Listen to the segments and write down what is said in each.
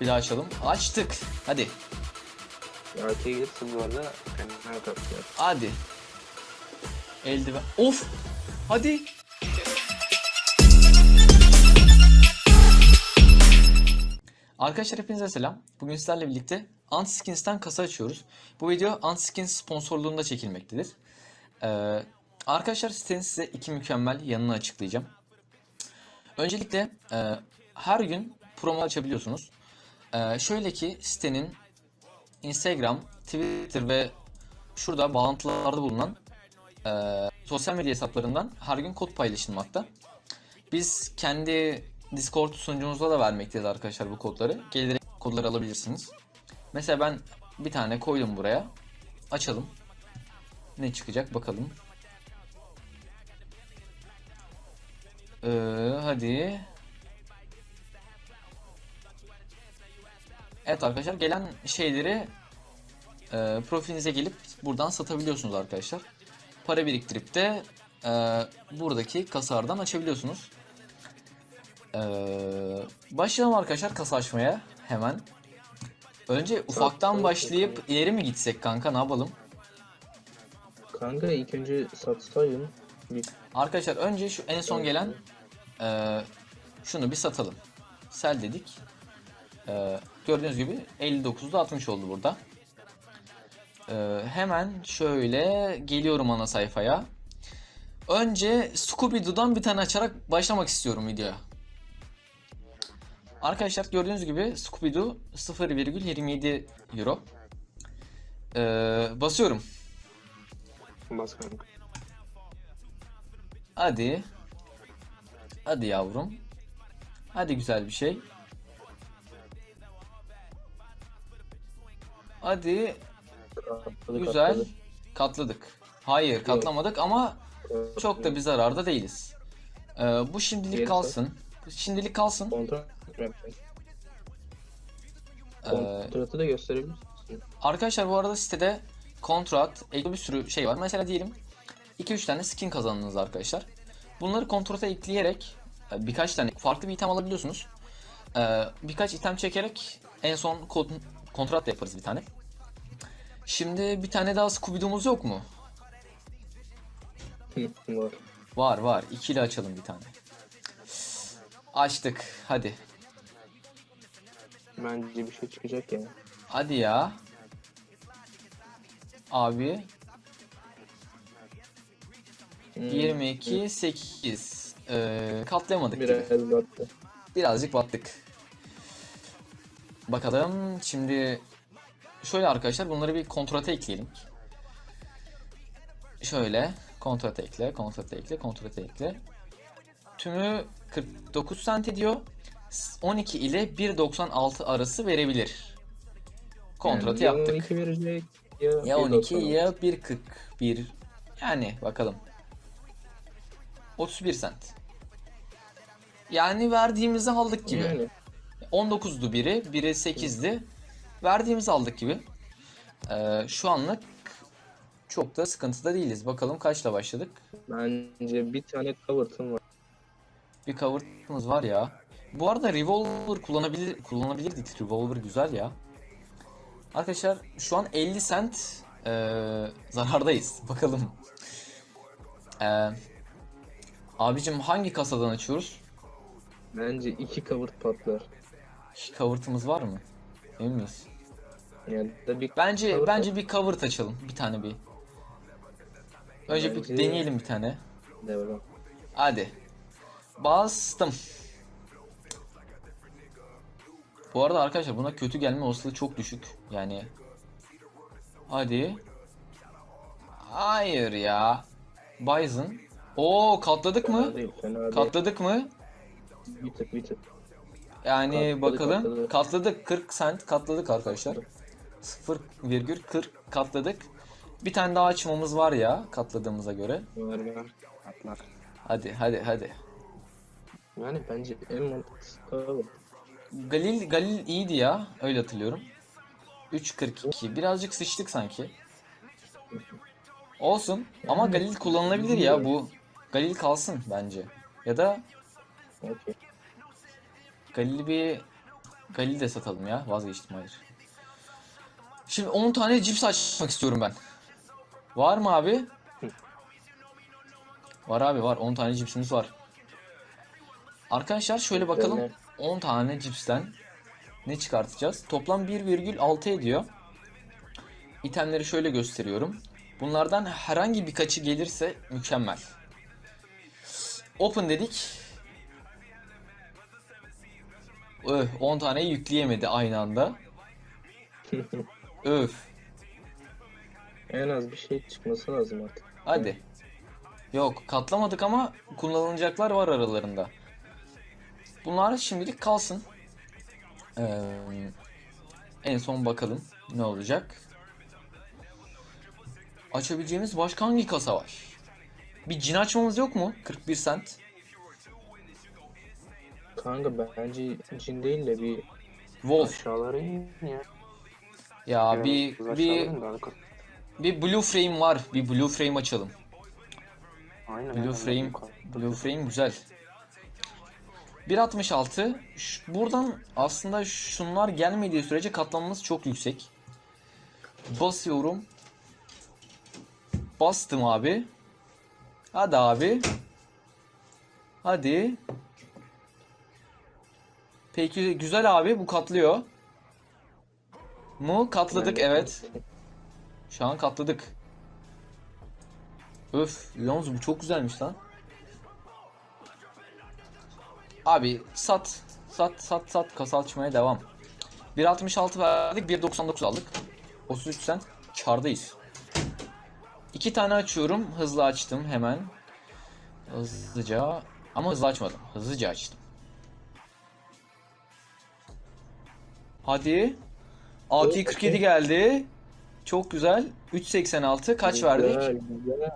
Bir daha açalım. Açtık. Hadi. Arkaya gelirsin bu arada. Kendine kapıyor. Hadi. Eldiven. Of. Hadi. Arkadaşlar hepinize selam. Bugün sizlerle birlikte Antiskins'ten kasa açıyoruz. Bu video Antiskins sponsorluğunda çekilmektedir. Ee, arkadaşlar sitenin size iki mükemmel yanını açıklayacağım. Öncelikle e, her gün promo açabiliyorsunuz. E, şöyle ki sitenin Instagram, Twitter ve şurada bağlantılarda bulunan e, sosyal medya hesaplarından her gün kod paylaşılmakta. Biz kendi Discord sunucumuzda da vermekteyiz arkadaşlar bu kodları. Gelerek kodları alabilirsiniz. Mesela ben bir tane koydum buraya. Açalım. Ne çıkacak bakalım. Ee, hadi. Evet arkadaşlar gelen şeyleri e, profilinize gelip buradan satabiliyorsunuz arkadaşlar. Para biriktirip de e, buradaki kasalardan açabiliyorsunuz. E, başlayalım arkadaşlar kasa açmaya hemen. Önce ufaktan başlayıp ileri mi gitsek kanka ne yapalım? Kanka ilk önce satsaydın. Arkadaşlar önce şu en son gelen e, şunu bir satalım. Sel dedik. E, gördüğünüz gibi 59'da 60 oldu burada. E, hemen şöyle geliyorum ana sayfaya. Önce Scooby-Doo'dan bir tane açarak başlamak istiyorum videoya. Arkadaşlar gördüğünüz gibi Scooby-Doo 0,27 euro. E, basıyorum. bas. Hadi. Hadi yavrum. Hadi güzel bir şey. Hadi Katladı, güzel. katladı. Katladık. Hayır katlamadık ama çok da bir zararda değiliz. Ee, bu şimdilik kalsın. Şimdilik kalsın. Ee, Kontratı da gösterebilir arkadaşlar bu arada sitede kontrat, ekli bir sürü şey var. Mesela diyelim 2-3 tane skin kazandınız arkadaşlar. Bunları kontrata ekleyerek e, birkaç tane farklı bir item alabiliyorsunuz. Ee, birkaç item çekerek en son kon- kontrat da yaparız bir tane. Şimdi bir tane daha Scooby-Doo'muz yok mu? Var. Var var. İkili açalım bir tane. Açtık. Hadi. Bence bir şey çıkacak ya. Hadi ya. Abi. Hmm, 22 8. Ee, katlayamadık gibi. Biraz battı. Birazcık battık. Bakalım şimdi şöyle arkadaşlar bunları bir kontrata ekleyelim. Şöyle kontrata ekle, kontrata ekle, kontrata ekle. Tümü 49 cent ediyor. 12 ile 1.96 arası verebilir. Kontratı Yani yaptık. Ya 12 verecek ya, Ya 12 1.96. ya 1.41. Yani bakalım. 31 cent. Yani verdiğimizi aldık gibi. Yani 19'du biri, biri 8'di. Verdiğimizi aldık gibi. Ee, şu anlık çok da sıkıntıda değiliz. Bakalım kaçla başladık. bence bir tane cover'tım var. Bir cover'ımız var ya. Bu arada revolver kullanabilir kullanabilirdik. Revolver güzel ya. Arkadaşlar şu an 50 cent ee, zarardayız. Bakalım. Ee, abicim hangi kasadan açıyoruz? Bence iki cover patlar. Cover'ımız var mı? Emin miyiz? Da bir Bence cover bence bir cover açalım. Bir tane bir. Önce bir Bence- deneyelim bir tane. Devam. Hadi. Bastım. Bu arada arkadaşlar buna kötü gelme olasılığı çok düşük. Yani hadi. Hayır ya. Bison. Oo katladık Fena mı? değil, fena değil. Katladık mı? Bir tık bir tık. Yani Katladık, bakalım. katladık. Katladık 40 cent katladık arkadaşlar. 0,40 katladık. Bir tane daha açmamız var ya katladığımıza göre. Var var. Patlar. Hadi hadi hadi. Yani bence en mantıklısı cover. Galil Galil iyiydi ya. Öyle hatırlıyorum. 3.42. Birazcık sıçtık sanki. Olsun. Ama Yani- Galil kullanılabilir ya bu. Galil kalsın bence. Ya da Okey. Galil'i bir Galil'i de satalım ya. Vazgeçtim hayır. Şimdi 10 tane cips açmak istiyorum ben. Var mı abi? Var abi var. 10 tane cipsimiz var. Arkadaşlar şöyle bakalım. Ömer. 10 tane cipsten ne çıkartacağız? Toplam 1,6 ediyor. İtemleri şöyle gösteriyorum. Bunlardan herhangi birkaçı gelirse mükemmel. Open dedik. Öf 10 tane yükleyemedi aynı anda. Öf. En az bir şey çıkması lazım artık. Hadi. Yok katlamadık ama kullanılacaklar var aralarında. Bunlar şimdilik kalsın. Ee, en son bakalım ne olacak. Açabileceğimiz başka hangi kasa var? Bir cin açmamız yok mu? 41 cent. Kanka bence cin değil de bir Wolf. aşağılara in ya. Ya bir Biraz bir arka- bir blue frame var. Bir blue frame açalım. Aynen. Blue aynen, frame. Blue frame güzel. 1.66 Ş- buradan aslında şunlar gelmediği sürece katlanması çok yüksek. Basıyorum. Bastım abi. Hadi abi. Hadi. Peki güzel abi bu katlıyor. Mu katladık evet. Şu an katladık. Öf yalnız bu çok güzelmiş lan. Abi sat. Sat sat sat kasa açmaya devam. 1.66 verdik 1.99 aldık. 33 cent kardayız. İki tane açıyorum. Hızlı açtım hemen. Hızlıca. Ama hızlı açmadım. Hızlıca açtım. Hadi. 647 geldi. Çok güzel. 386 kaç verdik? Güzel, güzel.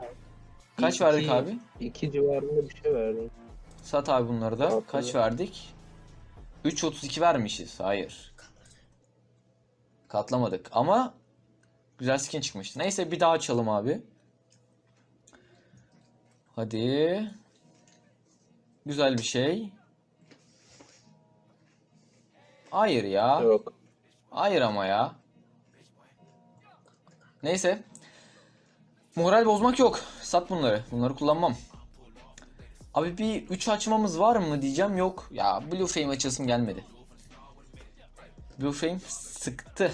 Kaç İki- verdik abi? İki civarında bir şey verdim. Sat abi bunları da. Tatlı. Kaç verdik? 3.32 vermişiz. Hayır. Katlamadık ama güzel skin çıkmıştı. Neyse bir daha açalım abi. Hadi. Güzel bir şey. Hayır ya. Yok. Hayır ama ya. Neyse. Moral bozmak yok. Sat bunları. Bunları kullanmam. Abi bir 3 açmamız var mı diyeceğim yok. Ya Blue Frame açasım gelmedi. Blue Frame sıktı.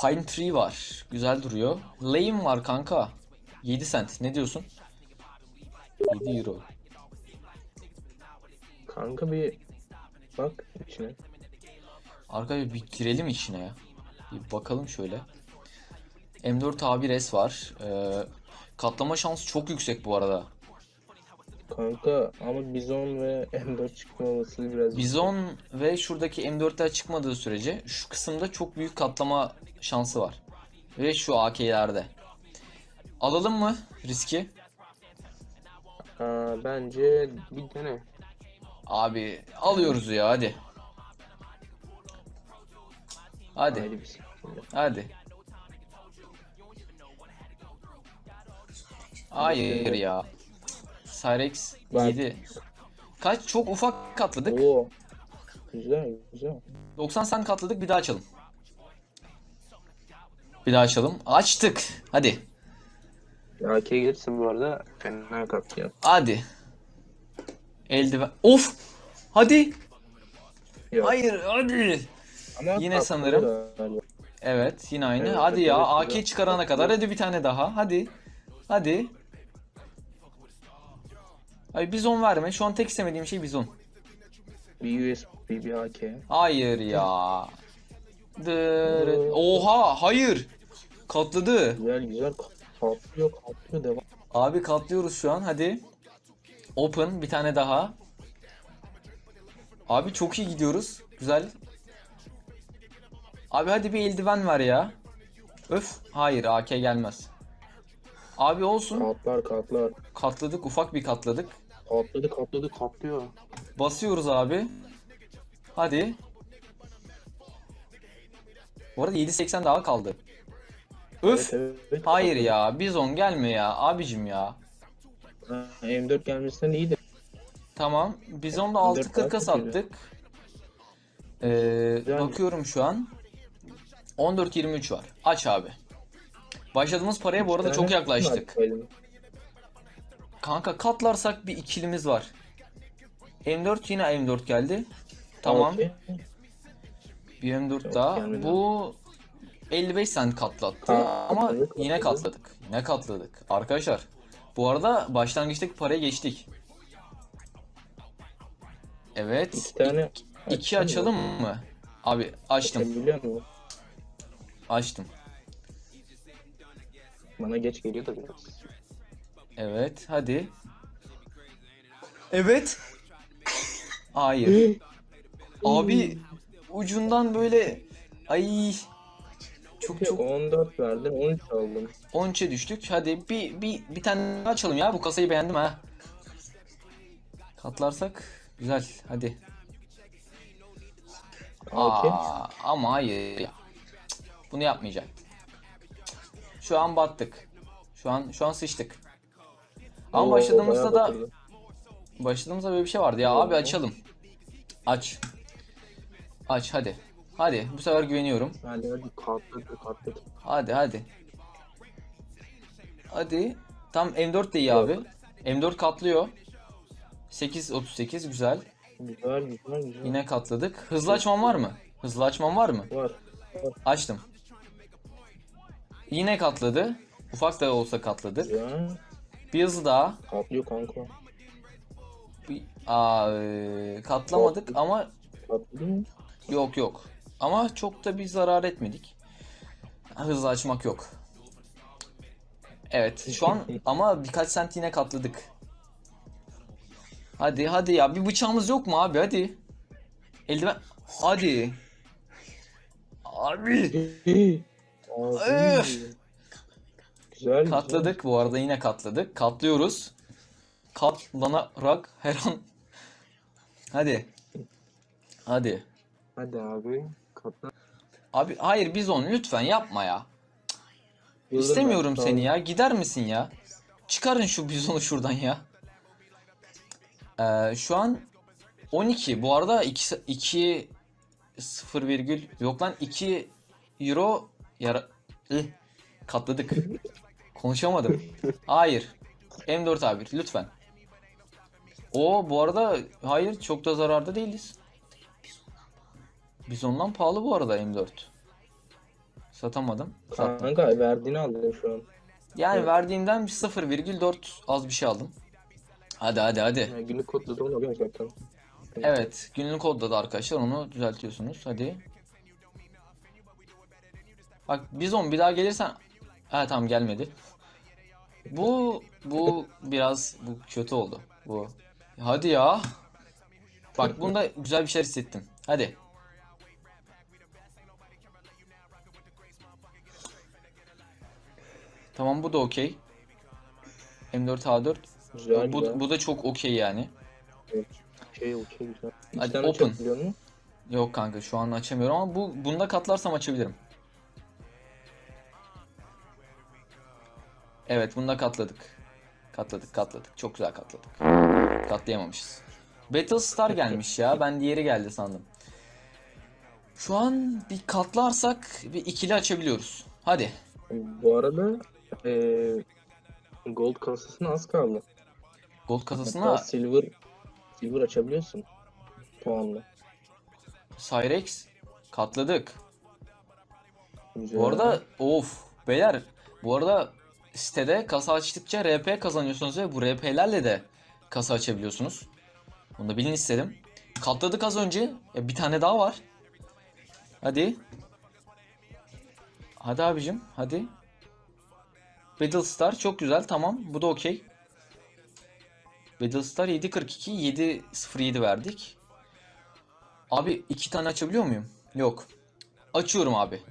Pine Tree var. Güzel duruyor. Lame var kanka. 7 cent. Ne diyorsun? 7 euro. Kanka bir bak içine. Arkadaşlar bir girelim içine ya. Bir bakalım şöyle. M4 A1S var. Ee, katlama şansı çok yüksek bu arada. Kanka ama Bizon ve M4 çıkmaması biraz Bizon ve şuradaki M4'ler çıkmadığı sürece şu kısımda çok büyük katlama şansı var. Ve şu AK'lerde. Alalım mı riski? Aa, bence bir dene. Abi alıyoruz ya hadi. Hadi bismillah. hadi. Hayır ya. Cyrex Ben- 7. Kaç? Çok ufak katladık. Oo. Güzel güzel. 90 sen katladık bir daha açalım. Bir daha açalım. Açtık. Hadi. AK gelirse bu arada fena kapıyor. Hadi. Eldiven. Of. Hadi. Yok. Hayır hadi. Ama Yine sanırım. Evet yine aynı. Evet, hadi ya AK güzel. çıkarana kadar hadi bir tane daha. Hadi. Hadi. Ay bizon verme. Şu an tek istemediğim şey bizon. Bir USB bir AK. Hayır ya. Dırı- Oha hayır. Katladı. Güzel güzel katlıyor katlıyor devam. Abi katlıyoruz şu an hadi. Open bir tane daha. Abi çok iyi gidiyoruz. Güzel. Abi hadi bir eldiven ver ya. Öf. Hayır AK gelmez. Abi olsun. Katlar katlar. Katladık ufak bir katladık. Katladı katladı katlıyor. Basıyoruz abi. Hadi. Bu arada 7.80 daha kaldı. Öf. Evet, evet, Hayır ya. Bizon gelme ya. Abicim ya. Ha, M4 gelmesinden iyidir. Tamam. Bizon'da Dört 6.40'a daha çok iyi. sattık. Ee, bakıyorum şu an. 14.23 var. Aç abi. Başladığımız paraya bu arada çok yaklaştık. Kanka katlarsak bir ikilimiz var. M4 yine M4 geldi. Tamam. Bir M4 Yok, daha. Bu 55 cent katlattı ama yine katladık. Yine katladık. Arkadaşlar bu arada başlangıçtaki paraya geçtik. Evet. İki tane iki açalım mı? Abi açtım. Biliyor musun? Açtım. Bana geç geliyor da biraz. Evet. Hadi. Evet. Hayır. Abi ucundan böyle ay çok çok 14 verdin 13 aldım. 13'e düştük. Hadi bir bir bir tane daha açalım ya. Bu kasayı beğendim ha. Katlarsak güzel. Hadi. Aa, ama hayır ya. Bunu yapmayacaktım. Cık, Şu an battık. Şu an şu an sıçtık. Ama Oo, başladığımızda da batırdı. başladığımızda böyle bir şey vardı ya. Oo. Abi açalım. Aç. Aç hadi. Hadi bu sefer güveniyorum. Hadi hadi katladı katladı. Hadi hadi. Hadi. Tam M4 de iyi abi. M4 katlıyor. 8.38 güzel. Güzel güzel güzel. Yine katladık. Hızlı açmam var mı? Hızlı açmam var mı? Var. Açtım. Yine katladı. Ufak da olsa katladık. Güzel. Bir hızlı daha. Katlıyor kanka. Bir, aa, e, katlamadık ama Katladı mı? yok yok. Ama çok da bir zarar etmedik. Hızlı açmak yok. Evet şu an ama birkaç sent yine katladık. Hadi hadi ya bir bıçağımız yok mu abi hadi. Eldiven hadi. Abi. Öf. Güzel katladık bu arada yine katladık. Katlıyoruz. Katlanarak her an. Hadi. Hadi. Hadi abi. Katla. Abi hayır Bizon lütfen yapma ya. Yıldırım İstemiyorum ben, seni tamam. ya. Gider misin ya? Çıkarın şu Bizon'u şuradan ya. Ee, şu an 12. Bu arada 2 2 0 virgül yok lan 2 euro yara Ih, katladık. Konuşamadım. Hayır. M4 abi lütfen. O bu arada hayır çok da zararda değiliz. Bizon'dan pahalı bu arada M4. Satamadım. Sattım. Kanka verdiğini aldım şu an. Yani Evet. verdiğimden bir 0,4 az bir şey aldım. Hadi hadi hadi. Yani günlük kodla da oluyor zaten. Evet günlük kodda da arkadaşlar onu düzeltiyorsunuz. Hadi. Bak Bizon bir daha gelirsen... Ha tamam gelmedi. Bu bu biraz bu kötü oldu. Bu. Hadi ya. Bak bunda güzel bir şey hissettim. Hadi. Tamam bu da okey. M4A4 Güzel bu, güzel. bu da çok okey yani. Şey okey güzel. Hadi open. Yok kanka şu an açamıyorum ama bu bunda katlarsam açabilirim. Evet bunda katladık. Katladık katladık. Çok güzel katladık. Katlayamamışız. Battlestar gelmiş ya. Ben diğeri geldi sandım. Şu an bir katlarsak bir ikili açabiliyoruz. Hadi. Bu arada eee gold kasasına az kaldı. Gold Hatta kasasına silver silver açabiliyorsun puanla. Cyrex katladık. Güzel. Bu arada of beyler bu arada sitede kasa açtıkça RP kazanıyorsunuz ve bu RP'lerle de kasa açabiliyorsunuz. Bunu da bilin istedim. Katladık az önce. Ya bir tane daha var. Hadi. Hadi abicim hadi. Battlestar çok güzel tamam bu da okey. Battlestar 7.42 7.07 verdik. Abi iki tane açabiliyor muyum? Yok. Açıyorum abi.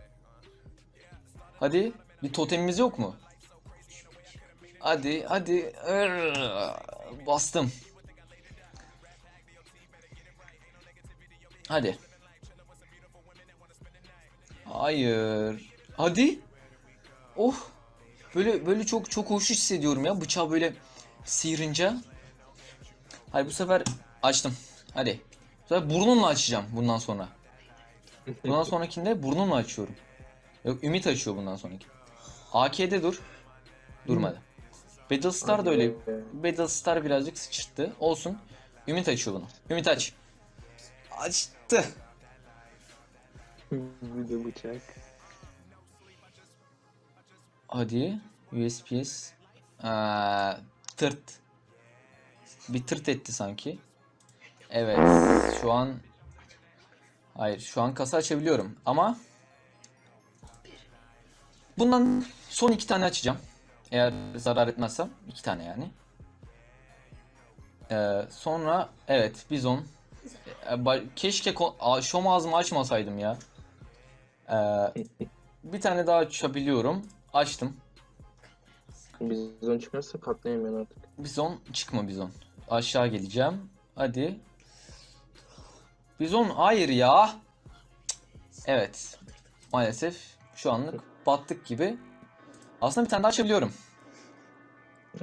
Hadi. Bir totemimiz yok mu? Hadi hadi. Irr, Bastım. Hadi. Hayır. Hadi. Oh. Böyle böyle çok çok hoş hissediyorum ya bıçağı böyle sıyırınca. Hayır bu sefer açtım. Hadi. Bu sefer burnumla açacağım bundan sonra. Bundan sonrakinde burnumla açıyorum. Yok Ümit açıyor bundan sonraki. AK'de dur. Durmadı. Battlestar da öyle. Battlestar birazcık sıçırttı. Olsun. Ümit açıyor bunu. Ümit aç. Açtı. bir de bıçak. Hadi. USPS. Aa, tırt. Bir tırt etti sanki. Evet. Şu an Hayır, şu an kasa açabiliyorum ama bundan son iki tane açacağım. Eğer zarar etmezsem iki tane yani. Ee, sonra evet bizon. Ee, Keşke şom ağzımı açmasaydım ya. Ee, bir tane daha açabiliyorum. Açtım. Bizon çıkarsa katlayayım ben artık. Bizon çıkma bizon. Aşağı geleceğim. Hadi. Bizon hayır ya. Evet. Maalesef şu anlık battık gibi. Aslında bir tane daha açabiliyorum.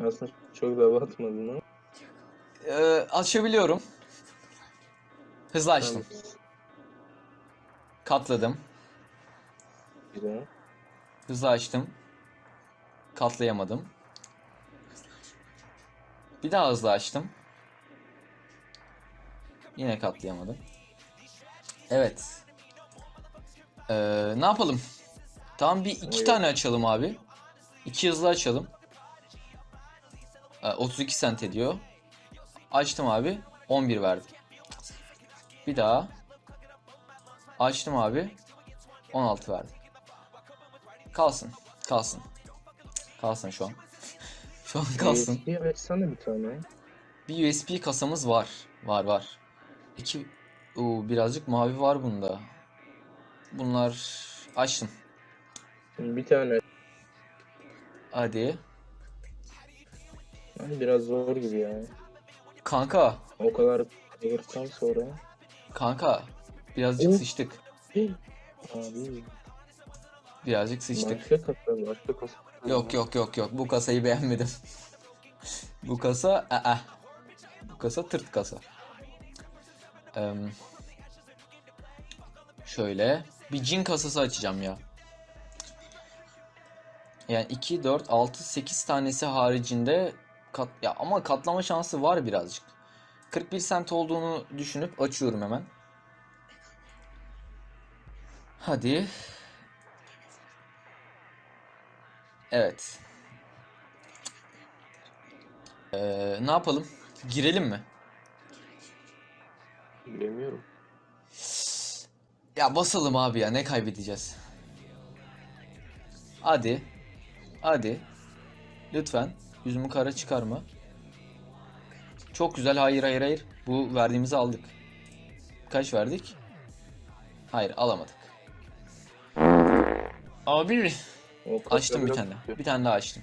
Aslında çok da batmadın ama. Ee, açabiliyorum. Hızlı açtım. Katladım. Güzel. Hızlı açtım. Katlayamadım. Bir daha hızlı açtım. Yine katlayamadım. Evet. Ee, ne yapalım? Tamam bir iki Evet. tane açalım abi. İki hızlı açalım. Ee, 32 sent ediyor. Açtım abi. 11 verdi. Bir daha. Açtım abi. 16 verdi. Kalsın. Kalsın. Kalsın şu an. şu an kalsın. USB'ye versene bir tane. Bir USB kasamız var. Var var. İki... Oo, birazcık mavi var bunda. Bunlar... Açtım. Bir tane. Hadi. Yani biraz zor gibi ya. Kanka. O kadar kayırttan sonra. Kanka. Birazcık Of. sıçtık. Abi. Birazcık sıçtık. Başka kasa, başka kasa. Yok yok yok yok. Bu kasayı beğenmedim. Bu kasa aa. Bu kasa tırt kasa. Eee, şöyle bir cin kasası açacağım ya. Yani 2 4 6 8 tanesi haricinde kat ya ama katlama şansı var birazcık. 41 sent olduğunu düşünüp açıyorum hemen. Hadi. Evet. Ee, ne yapalım? Girelim mi? Bilemiyorum. Ya basalım abi ya ne kaybedeceğiz? Hadi. Hadi. Lütfen. Yüzümü kara çıkarma. Çok güzel. Hayır hayır hayır. Bu verdiğimizi aldık. Kaç verdik? Hayır alamadık. Abi. O kasa Açtım bir tane. Bir tane daha açtım.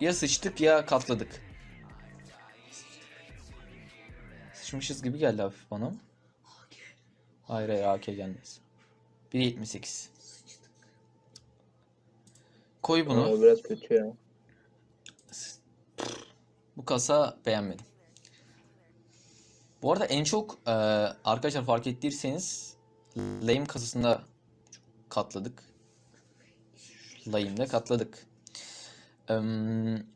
Ya sıçtık ya katladık. Sıçmışız gibi geldi hafif bana. Hayır hayır AK gelmez. 1.78. Koy bunu. Ama biraz kötü ya. Bu kasa beğenmedim. Bu arada en çok e, arkadaşlar fark ettiyseniz Lame kasasında katladık. Lame'de katladık. Em,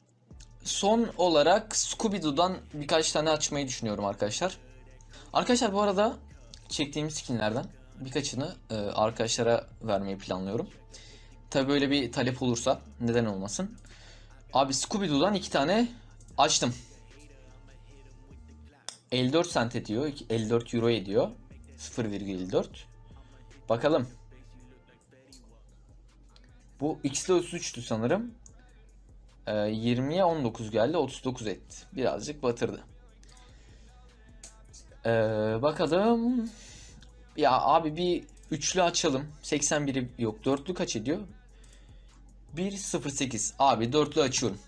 son olarak Scooby-Doo'dan birkaç tane açmayı düşünüyorum arkadaşlar. Arkadaşlar bu arada çektiğimiz skinlerden birkaçını e, arkadaşlara vermeyi planlıyorum. Tabi böyle bir talep olursa neden olmasın. Abi Scooby-Doo'dan iki tane açtım. 54 sent ediyor. 54 euro ediyor. 0,54. Bakalım. Bu X'de 33'tü sanırım. Ee, 20'ye 19 geldi. 39 etti. Birazcık batırdı. Ee, bakalım. Ya abi bir üçlü açalım. 81'i yok. Dörtlü kaç ediyor? 1.08. Abi dörtlü açıyorum.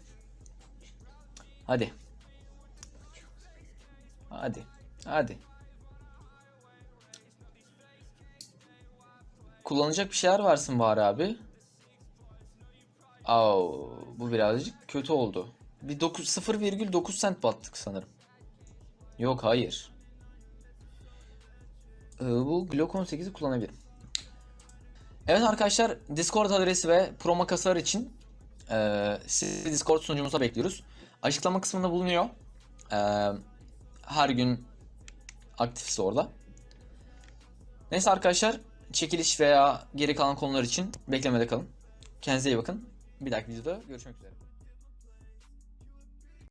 Hadi. Hadi. Hadi. Kullanacak bir şeyler varsın bari abi. Au, bu birazcık kötü oldu. Bir 9 0,9 sent battık sanırım. Yok hayır. Ee, bu Glock 18'i kullanabilirim. Evet arkadaşlar Discord adresi ve promo kasalar için e, sizi Discord sunucumuza bekliyoruz. Açıklama kısmında bulunuyor. E, her gün aktifse orada. Neyse arkadaşlar çekiliş veya geri kalan konular için beklemede kalın. Kendinize iyi bakın. Bir dahaki videoda görüşmek üzere.